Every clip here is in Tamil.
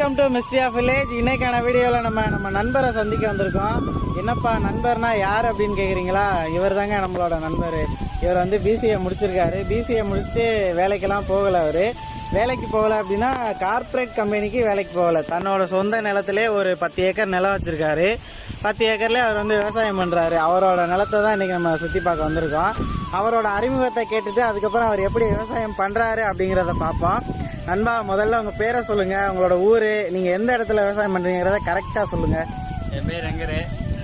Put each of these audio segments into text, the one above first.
மிஸ்ட்ரி ஆஃப் வில்லேஜ் இன்னைக்கான வீடியோவில் நம்ம நம்ம நண்பரை சந்திக்க வந்திருக்கோம். என்னப்பா நண்பர்னா யார் அப்படின்னு கேட்குறீங்களா இவர் தாங்க நம்மளோட நண்பர். இவர் வந்து பிசிஏ முடிச்சிருக்காரு. பிசிஏ முடிச்சுட்டு வேலைக்கெல்லாம் போகலை அவர். வேலைக்கு போகலை அப்படின்னா கார்ப்பரேட் கம்பெனிக்கு வேலைக்கு போகலை. தன்னோட சொந்த நிலத்திலே ஒரு பத்து ஏக்கர் நிலம் வச்சுருக்காரு. பத்து ஏக்கர்லேயே அவர் வந்து விவசாயம் பண்ணுறாரு அவரோட நிலத்தை தான் இன்றைக்கி நம்ம சுற்றி பார்க்க வந்திருக்கோம். அவரோட அறிமுகத்தை கேட்டுட்டு அதுக்கப்புறம் அவர் எப்படி விவசாயம் பண்ணுறாரு அப்படிங்கிறத பார்ப்போம். நண்பா முதல்ல உங்கள் பேரை சொல்லுங்கள் உங்களோட ஊர் நீங்கள் எந்த இடத்துல விவசாயம் பண்ணுறீங்கிறத கரெக்டாக சொல்லுங்கள் என் பேர் ரங்கரு.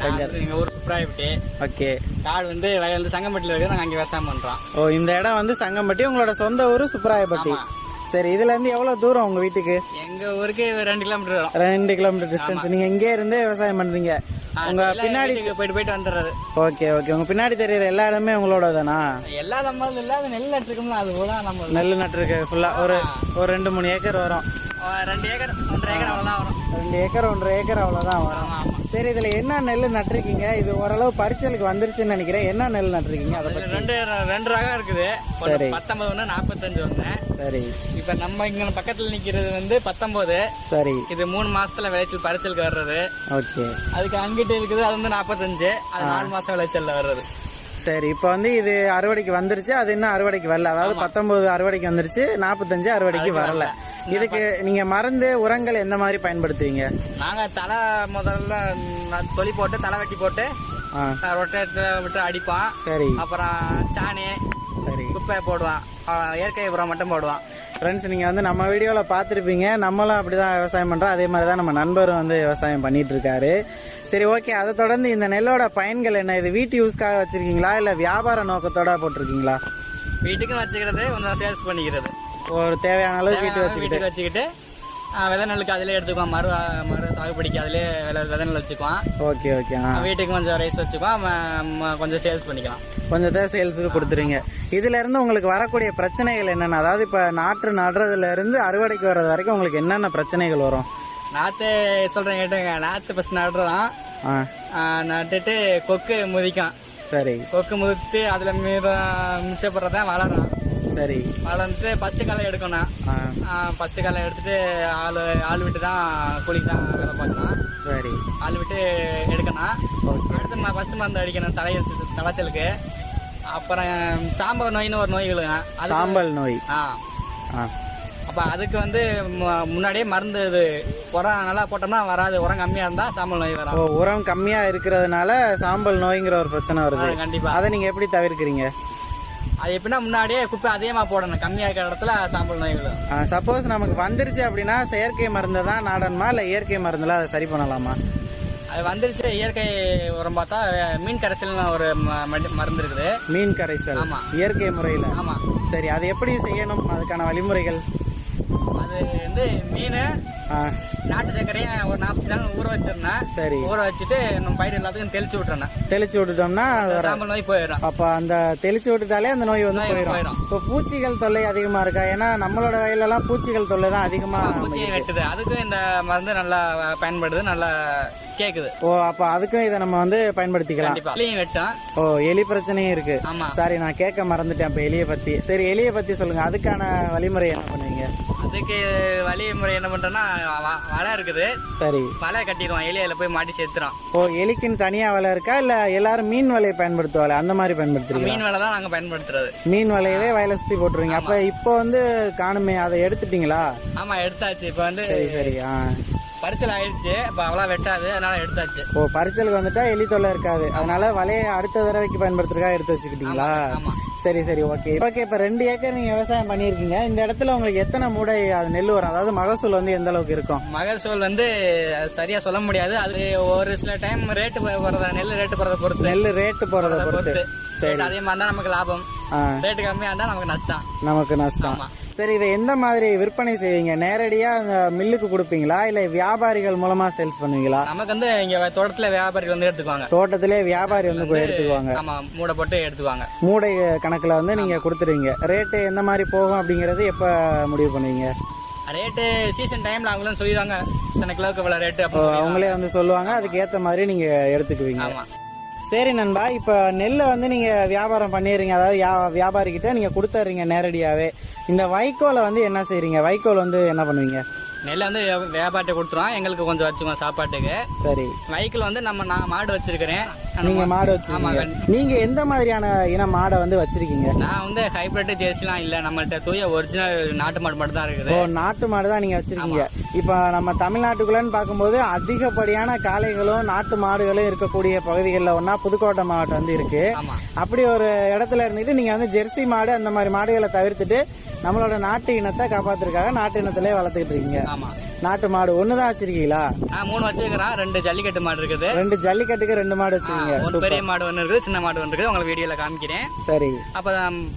எங்கள் ஊர் சுப்ராயப்பட்டி. ஓகே. காடு வந்து வயல் வந்து சங்கம்பட்டியில் இருக்குது. நாங்கள் அங்கே விவசாயம் பண்ணுறோம் ஓ இந்த இடம் வந்து சங்கம்பட்டி. உங்களோட சொந்த ஊர் சுப்பராயப்பட்டி ஆமா. சரி இதுலேருந்து எவ்வளோ தூரம் உங்கள் வீட்டுக்கு? எங்கள் ஊருக்கு ரெண்டு கிலோமீட்டர் ரெண்டு கிலோமீட்டர் டிஸ்டன்ஸ் நீங்கள் இங்கே இருந்தே விவசாயம் பண்ணுறீங்க உங்க பின்னாடி போயிட்டு போயிட்டு வந்துடுறது. Okay okay. உங்கள் பின்னாடி தெரியுற எல்லா இடமே உங்களோட தானா எல்லா நம்ம இல்லாத நெல் நட்டுருக்கோம்ல அது கூட நம்ம நெல் நட்டுருக்கு ஃபுல்லாக ஒரு ஒரு ரெண்டு மூணு ஏக்கர் வரும். ரெண்டு ஏக்கர் ஒன்றரை ஏக்கர் அவ்வளோதான் வரும். ரெண்டு ஏக்கர் ஒன்றரை ஏக்கர் அவ்வளோதான் வரும். சரி இதில் என்ன நெல் நட்டிருக்கீங்க? இது ஓரளவு பரிச்சலுக்கு வந்துருச்சுன்னு நினைக்கிறேன். என்ன நெல் நட்டிருக்கீங்க? அதை ரெண்டு ரெண்டு ரகம் இருக்குது. ஒன்று பத்தொம்பது ஒன்று நாற்பத்தஞ்சு ஒன்று சரி. இப்போ நம்ம இங்கே பக்கத்தில் நிற்கிறது வந்து பத்தொம்போது. சரி. இது மூணு மாசத்துல விளைச்சல் பறிச்சலுக்கு வர்றது. ஓகே. அதுக்கு அங்கிட்டு இருக்குது அது வந்து நாற்பத்தஞ்சு அது நாலு மாசம் விளைச்சல்ல வர்றது. சரி இப்போ வந்து இது அறுவடைக்கு வந்துருச்சு அது இன்னும் அறுவடைக்கு வரல. அதாவது பத்தொன்பது அறுவடைக்கு வந்துருச்சு நாற்பத்தஞ்சு அறுவடைக்கு வரல. இதுக்கு நீங்க மருந்து உரங்கள் எந்த மாதிரி பயன்படுத்துவீங்க? நாங்கள் தலை முதல்ல தொலி போட்டு தலை வெட்டி போட்டு ரொட்டேட்டர் விட்டு அடிப்போம். சரி. அப்புறம் சாணி சரி. குப்பை போடுவான் இயற்கை உரம் மட்டும் போடுவான். ஃப்ரெண்ட்ஸ் நீங்கள் வந்து நம்ம வீடியோவில் பார்த்துருப்பீங்க. நம்மளும் அப்படி தான் விவசாயம் பண்ணுறோம் அதே மாதிரி தான் நம்ம நண்பரும் வந்து விவசாயம் பண்ணிட்டு இருக்காரு. சரி ஓகே அதை தொடர்ந்து இந்த நெல்லோட பயன்கள் என்ன? இது வீட்டு யூஸ்க்காக வச்சுருக்கீங்களா? இல்லை வியாபார நோக்கத்தோட போட்டிருக்கீங்களா? வீட்டுக்கும் வச்சுக்கிறது கொஞ்சம் சேல்ஸ் பண்ணிக்கிறது. ஒரு தேவையான அளவு வீட்டு வச்சுக்கிட்டு. அஹ் விதை நெல்லுக்கு அதிலே எடுத்துக்குவோம் மறு மறு சாகுபடிக்கு அதிலே விதை விதை நெல் வச்சுக்குவோம் ஓகே ஓகே வீட்டுக்கு கொஞ்சம் ரைஸ் ம- கொஞ்சம் சேல்ஸ் பண்ணிக்கலாம். கொஞ்சம் தான் சேல்ஸுக்கு கொடுத்துருங்க இதுல இருந்து உங்களுக்கு வரக்கூடிய பிரச்சனைகள் என்னென்ன? அதாவது இப்போ நாற்று நடுறதுல இருந்து அறுவடைக்கு வர்றது வரைக்கும் உங்களுக்கு என்னென்ன பிரச்சனைகள் வரும்? நாற்று சொல்கிறேன் கேட்டுங்க நாற்று ஃபஸ்ட் ஆஹ் நட்டுட்டு கொக்கு முதிக்கும் சரி. கொக்கு முதிச்சுட்டு அதில் மீதம் மிச்சப்படுறது தான் வளரும். சரி. வளர்ந்துட்டு ஃபஸ்ட்டு களை எடுக்கணும். ஃபஸ்ட்டு களை எடுத்துட்டு ஆள் ஆள் விட்டு தான் கூலிக்கு தான் வேலை பார்க்கணும். சரி. ஆள் விட்டு எடுக்கணும். அடுத்து ம ஃபஸ்ட்டு மருந்து அடிக்கணும் தலை தலைச்சலுக்கு. அப்புறம் சாம்பல் நோயின்னு ஒரு நோய் விழுங்க சாம்பல் நோய். ஆ. அப்போ அதுக்கு வந்து முன்னாடியே மருந்து இது உரம் நல்லா போட்டோம்னா வராது. உரம் கம்மியாக இருந்தால் சாம்பல் நோய் வரும். உரம் கம்மியா இருக்கிறதுனால சாம்பல் நோய்ங்கிற ஒரு பிரச்சனை வருது. கண்டிப்பாக அதை நீங்க எப்படி தவிர்க்கிறீங்க? அது எப்படின்னா முன்னாடியே குப்பை அதிகமாக போடணும். கம்மியாக இருக்கிற இடத்துல சாம்பல் நோய் விழும் சப்போஸ் நமக்கு வந்துருச்சு அப்படின்னா செயற்கை மருந்து தான் நாடணுமா? இல்லை இயற்கை மருந்துல அதை சரி பண்ணலாமா? அது வந்துருச்சு இயற்கை உரம் பார்த்தா மீன் கரைசல்னு ஒரு மருந்து இருக்குது. மீன் கரைசல். ஆமா. இயற்கை முறையில். ஆமாம் சரி அது எப்படி செய்யணும்? அதுக்கான வழிமுறைகள்? அது வந்து மீன் நாட்டு சர்க்கரையும் ஒரு நாற்பது நாள் ஊற வச்சிருந்தேன். சரி. ஊற வச்சுட்டு நம்ம பயிர் எல்லாத்துக்கும் தெளிச்சு விட்டுறேன். தெளிச்சு விட்டுட்டோம்னா சாம்பல் நோய் போயிடும். அப்போ அந்த தெளிச்சு விட்டுட்டாலே அந்த நோய் வந்து போயிடும். இப்போ பூச்சிகள் தொல்லை அதிகமாக இருக்கா? ஏன்னா நம்மளோட வயலெல்லாம் பூச்சிகள் தொல்லை தான் அதிகமாக பூச்சியை வெட்டுது. அதுக்கும் இந்த மருந்து நல்லா பயன்படுது நல்லா கேக்குது. ஓ அப்போ அதுக்கும் இதை நம்ம வந்து பயன்படுத்திக்கலாம். ஓ எலி பிரச்சனையும் இருக்கு. சாரி நான் கேட்க மறந்துட்டேன் இப்போ எலியை பற்றி சரி எலியை பற்றி சொல்லுங்க. அதுக்கான வழிமுறை என்ன பண்ணுவீங்க? அதுக்கு வழிமுறை என்ன பண்றோம்னா வ- வலை இருக்குது. சரி. வலை கட்டிடுவோம். எலி அதில் போய் மாட்டி செத்துரும். ஓ எலிக்குன்னு தனியாக வலை இருக்கா? இல்லை எல்லாரும் மீன் வலையை பயன்படுத்துவாங்க அந்த மாதிரி பயன்படுத்துறீங்க மீன் வலை தான் நாங்கள் பயன்படுத்துறது. மீன் வலையவே வயலை சுற்றி போட்டுருவீங்க. அப்போ இப்போ வந்து காணுமே அதை எடுத்துட்டீங்களா? ஆமா எடுத்தாச்சு. இப்போ வந்து சரி சரி. ஆ. பரிச்சல் ஆயிடுச்சு இப்போ அவ்வளோ வெட்டாது. அதனால எடுத்தாச்சு. ஓ பரிச்சலுக்கு வந்துட்டா எலி தொல்லை இருக்காது. அதனால வலையை அடுத்த தடவைக்கு பயன்படுத்துறதுக்காக எடுத்து வச்சுக்கிட்டீங்களா? ஆமா. சரி சரி ஓகே ஓகே இப்போ ரெண்டு ஏக்கர் நீங்கள் விவசாயம் பண்ணியிருக்கீங்க. இந்த இடத்துல உங்களுக்கு எத்தனை மூடை அது நெல் வரும்? அதாவது மகசூல் வந்து எந்த அளவுக்கு இருக்கும்? மகசூல் வந்து சரியா சொல்ல முடியாது. அது ஒரு சில டைம் ரேட்டு போறத நெல் ரேட்டு போறத பொறுத்து. நெல் ரேட்டு போகிறத பொறுத்து. ரேட் அதிகமாக இருந்தால் நமக்கு லாபம். ரேட்டு கம்மியாக இருந்தால் நமக்கு நஷ்டம். நமக்கு நஷ்டம். சரி இதை எந்த மாதிரி விற்பனை செய்வீங்க? நேரடியாக அந்த மில்லுக்கு கொடுப்பீங்களா? இல்லை வியாபாரிகள் மூலமாக சேல்ஸ் பண்ணுவீங்களா? நமக்கு வந்து இங்க தோட்டத்துல வியாபாரிகள் வந்து எடுத்துக்குவாங்க. தோட்டத்திலே வியாபாரி வந்து போய் எடுத்துக்குவாங்க. மூடை போட்டு எடுத்துக்குவாங்க. மூடை கணக்கில் வந்து நீங்கள் கொடுத்துருவீங்க. ரேட்டு எந்த மாதிரி போகும் அப்படிங்கிறது எப்போ முடிவு பண்ணுவீங்க? ரேட்டு சீசன் டைம்ல அவங்களும் சொல்லிடுவாங்க. இத்தனை கிலோவுக்கு இவ்வளோ ரேட்டு அப்படின்னு அவங்களே வந்து சொல்லுவாங்க. அதுக்கு ஏற்ற மாதிரி நீங்கள் எடுத்துக்குவீங்க. சரி நண்பா இப்போ நெல்லை வந்து நீங்கள் வியாபாரம் பண்ணிடுறீங்க. அதாவது வியா- வியாபாரிகிட்ட நீங்கள் கொடுத்துட்றீங்க நேரடியாகவே இந்த வைக்கோலை வந்து என்ன செய்றீங்க? வைக்கோல் வந்து என்ன பண்ணுவீங்க? நெல்லை வந்து வியா- வியாபாரத்தை கொடுத்துருவோம். எங்களுக்கு கொஞ்சம் வச்சுக்குவோம் சாப்பாட்டுக்கு. சரி. வைக்கிள் வந்து நம்ம நான் மாடு வச்சிருக்கிறேன். நீங்க மாடு வச்சிருக்கீங்க. கண்டி- நீங்க எந்த மாதிரியான இன மாடை வந்து வச்சிருக்கீங்க? நான் வந்து ஹைபிரிட் ஜெர்சிலாம் இல்லை. நம்மள்ட்ட தூய ஒரிஜினல் நாட்டு மாடு மட்டும் தான் இருக்குது. ஓ நாட்டு மாடு தான் நீங்க வச்சிருக்கீங்க. இப்போ நம்ம தமிழ்நாட்டுக்குள்ளன்னு பார்க்கும்போது அதிகப்படியான காளைகளும் நாட்டு மாடுகளும் இருக்கக்கூடிய பகுதிகளில் ஒன்றா புதுக்கோட்டை மாவட்டம் வந்து இருக்கு. ஆமா. அப்படி ஒரு இடத்துல இருந்துட்டு நீங்க வந்து ஜெர்சி மாடு அந்த மாதிரி மாடுகளை தவிர்த்துட்டு நம்மளோட நாட்டு இனத்தை காப்பாத்துறதுக்காக நாட்டு இனத்திலே வளர்த்துக்கிட்டு இருக்கீங்க. ஆமா. நாட்டு மாடு ஒன்று தான் வச்சிருக்கீங்களா மூணு வச்சிருக்கிறேன் ரெண்டு ஜல்லிக்கட்டு மாடு இருக்குது. ரெண்டு ஜல்லிக்கட்டுக்கு ரெண்டு மாடு வச்சிருக்கீங்க. ஒரு பெரிய மாடு ஒன்று இருக்குது சின்ன மாடு ஒன்று இருக்குது. உங்களுக்கு வீடியோவில் காமிக்கிறேன். சரி. அப்போ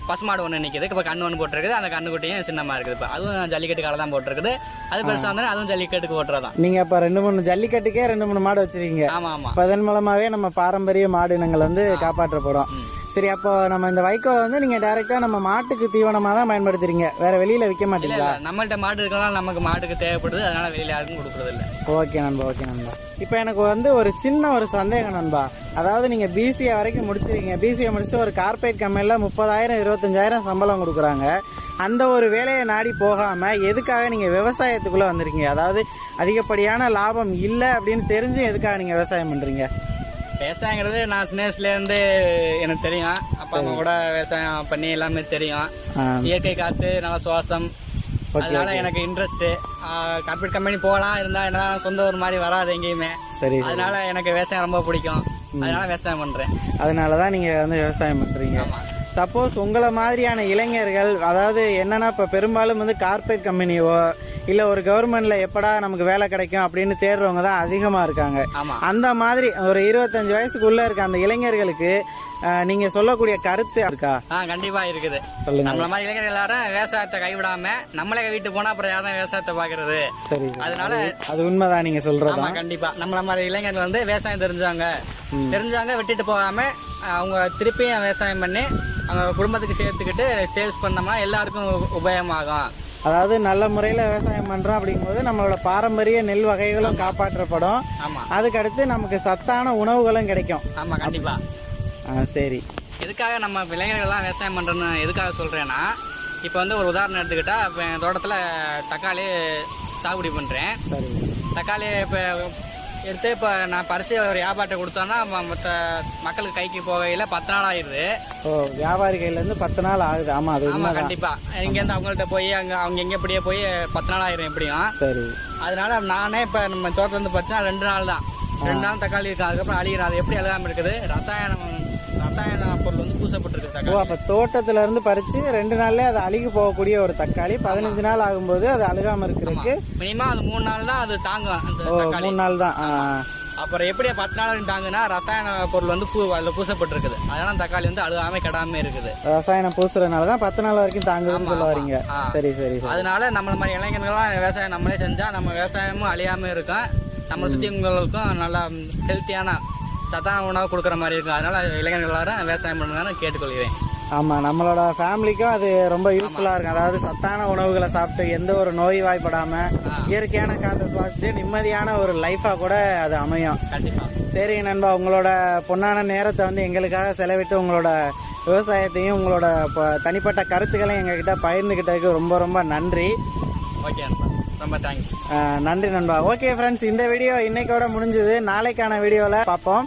பசு மாடு ஒன்று நிற்கிது இப்போ கண்ணு ஒன்று போட்டிருக்குது. அந்த கண்ணுக்குட்டியும் சின்னமாக இருக்குது. இப்போ அதுவும் ஜல்லிக்கட்டு காலை தான் போட்டிருக்குது. அது பெருசாக வந்தோடனே அதுவும் ஜல்லிக்கட்டுக்கு ஓட்டுறதான் நீங்க இப்ப ரெண்டு மூணு ஜல்லிக்கட்டுக்கே ரெண்டு மூணு மாடு வச்சிருக்கீங்க. ஆமாம் ஆமாம் இப்ப அதன் மூலமாவே நம்ம பாரம்பரிய மாடு இனங்கள் வந்து காப்பாற்றப்படும் சரி அப்போ நம்ம இந்த வைக்கோலை வந்து நீங்க டைரக்டா நம்ம மாட்டுக்கு தீவனமா தான் பயன்படுத்துறீங்க. வேற வெளியில விற்க மாட்டீங்களா இல்லை. நம்மள்ட்ட மாடு இருக்கலாம் நமக்கு மாட்டுக்கு தேவைப்படுது. அதனால வெளியில் யாருக்கும் கொடுக்குறது இல்லை. ஓகே நண்பா ஓகே நண்பா. இப்போ எனக்கு வந்து ஒரு சின்ன ஒரு சந்தேகம் நண்பா. அதாவது நீங்கள் பிசிஏ வரைக்கும் முடிச்சிருக்கீங்க. பிசிஏ முடிச்சுட்டு ஒரு கார்பரேட் கம்பெனியில் முப்பதாயிரம் இருபத்தஞ்சாயிரம் சம்பளம் கொடுக்குறாங்க. அந்த ஒரு வேலையை நாடி போகாமல் எதுக்காக நீங்கள் விவசாயத்துக்குள்ளே வந்திருக்கீங்க? அதாவது அதிகப்படியான லாபம் இல்லை அப்படின்னு தெரிஞ்சும் எதுக்காக நீங்கள் விவசாயம் பண்ணுறீங்க விவசாயங்கிறது நான் சின்ன வயசுலேருந்து எனக்கு தெரியும். அப்பா அம்மா கூட விவசாயம் பண்ணி எல்லாமே தெரியும். இயற்கை காற்று நல்லா சுவாசம். அதனால எனக்கு இன்ட்ரெஸ்ட்டு கார்பரேட் கம்பெனி போகலாம் இருந்தால் என்ன சொந்த ஒரு மாதிரி வராது எங்கேயுமே. சரி அதனால எனக்கு விவசாயம் ரொம்ப பிடிக்கும். அதனால விவசாயம் பண்ணுறேன் அதனால தான் நீங்கள் வந்து விவசாயம் பண்ணுறீங்க சப்போஸ் உங்களை மாதிரியான இளைஞர்கள் அதாவது என்னன்னா இப்போ பெரும்பாலும் வந்து கார்ப்பரேட் கம்பெனியோ இல்லை ஒரு கவர்மெண்ட்ல எப்படா நமக்கு வேலை கிடைக்கும் அப்படின்னு தேடுறவங்க தான் அதிகமாக இருக்காங்க. அந்த மாதிரி ஒரு இருபத்தஞ்சு வயசுக்குள்ள இருக்க அந்த இளைஞர்களுக்கு அஹ், நீங்க சொல்லக்கூடிய கருத்து இருக்கா? ஆ கண்டிப்பாக இருக்குது. சொல்லுங்க. நம்மள மாதிரி இளைஞர்கள் எல்லாரும் விவசாயத்தை கைவிடாம நம்மளே வீட்டு போனால் அப்புறம் யாரும் விவசாயத்தை பார்க்கறது சரி அதனால அது உண்மைதான் நீங்க சொல்றது? ஆமாம் கண்டிப்பாக நம்மள மாதிரி இளைஞர்கள் வந்து விவசாயம் தெரிஞ்சாங்க தெரிஞ்சாங்க விட்டுட்டு போகாம அவங்க திருப்பியும் விவசாயம் பண்ணி அவங்க குடும்பத்துக்கு சேர்த்துக்கிட்டு சேல்ஸ் பண்ணோம்னா எல்லாருக்கும் உபயோகமாகும். அதாவது நல்ல முறையில் விவசாயம் பண்ணுறோம் அப்படிங்கும்போது நம்மளோட பாரம்பரிய நெல் வகைகளும் காப்பாற்றப்படும். ஆமாம் அதுக்கடுத்து நமக்கு சத்தான உணவுகளும் கிடைக்கும். ஆமாம் கண்டிப்பாக ஆ, சரி. எதுக்காக நம்ம இளைஞர்கள்லாம் விவசாயம் பண்ணுறோன்னு எதுக்காக சொல்கிறேன்னா இப்போ வந்து ஒரு உதாரணம் எடுத்துக்கிட்டால் இப்போ தோட்டத்தில் தக்காளி சாகுபடி பண்ணுறேன் சரி. தக்காளி இப்போ எடுத்து இப்போ நான் பறித்து ஒரு வியாபாரத்தை கொடுத்தோன்னா மற்ற மக்களுக்கு கைக்கு போகையில் பத்து நாள் ஆயிடுது. ஓ வியாபாரி கையிலேருந்து பத்து நாள் ஆகுது. ஆமாம் அது ஆமாம் கண்டிப்பாக இங்கேருந்து அவங்கள்ட்ட போய் அங்கே அவங்க எங்கே இப்படியே போய் பத்து நாள் ஆயிரும் எப்படியும். சரி. அதனால நானே இப்போ நம்ம தோட்டத்தில் வந்து பார்த்தீங்கன்னா ரெண்டு நாள் தான். ரெண்டு நாள் தக்காளி இருக்கு. அதுக்கப்புறம் அழிகிறோம் அது எப்படி அழுகாமல் இருக்குது? ரசாயனம் ரசாயன பொருள் வந்து பூசப்பட்டிருக்கு ஓ அப்போ தோட்டத்துல இருந்து பறிச்சு ரெண்டு நாள்லயே அது அழுகி போகக்கூடிய ஒரு தக்காளி. பதினஞ்சு நாள் ஆகும்போது அது அழுகாம இருக்கிறதுக்கு மினிமம் அது மூணு நாள் தான் அது தாங்கும் அந்த ஓ மூணு நாள் தான். அப்புறம் எப்படி பத்து நாள் தாங்குனா ரசாயன பொருள் வந்து பூ அதில் பூசப்பட்டிருக்குது. அதனால தக்காளி வந்து அழுகாம கெடாம இருக்குது. ரசாயனம் பூசுறதுனால தான் பத்து நாள் வரைக்கும் தாங்குதுன்னு சொல்ல வரீங்க. சரி சரி அதனால நம்மள மாதிரி இளைஞர்கள்லாம் விவசாயம் நம்மளே செஞ்சா நம்ம விவசாயமும் அழியாம இருக்கும். நம்மளை சுற்றி உங்களுக்கும் நல்லா ஹெல்த்தியான சத்தான உணவு கொடுக்குற மாதிரி இருக்கும் அதனால இளைஞர்கள் எல்லாரும் விவசாயம் பண்ணுங்கன்னு கேட்டுக்கொள்கிறேன். ஆமா நம்மளோட ஃபேமிலிக்கும் அது ரொம்ப யூஸ்ஃபுல்லா இருக்கும். அதாவது சத்தான உணவுகளை சாப்பிட்டு எந்த ஒரு நோய் வாய்ப்படாம இயற்கையான காற்றை சுவாசிச்சு நிம்மதியான ஒரு லைஃபா கூட அது அமையும். சரி நண்பா உங்களோட பொன்னான நேரத்தை வந்து எங்களுக்காக செலவிட்டு உங்களோட விவசாயத்தையும் உங்களோட தனிப்பட்ட கருத்துக்களையும் எங்ககிட்ட பகிர்ந்துக்கிட்டதுக்கு ரொம்ப ரொம்ப நன்றி. ஓகே ரொம்ப தேங்க்ஸ் நன்றி நண்பா. ஓகே ஃப்ரெண்ட்ஸ் இந்த வீடியோ இன்னைக்கோட முடிஞ்சது. நாளைக்கான வீடியோவில் பார்ப்போம்.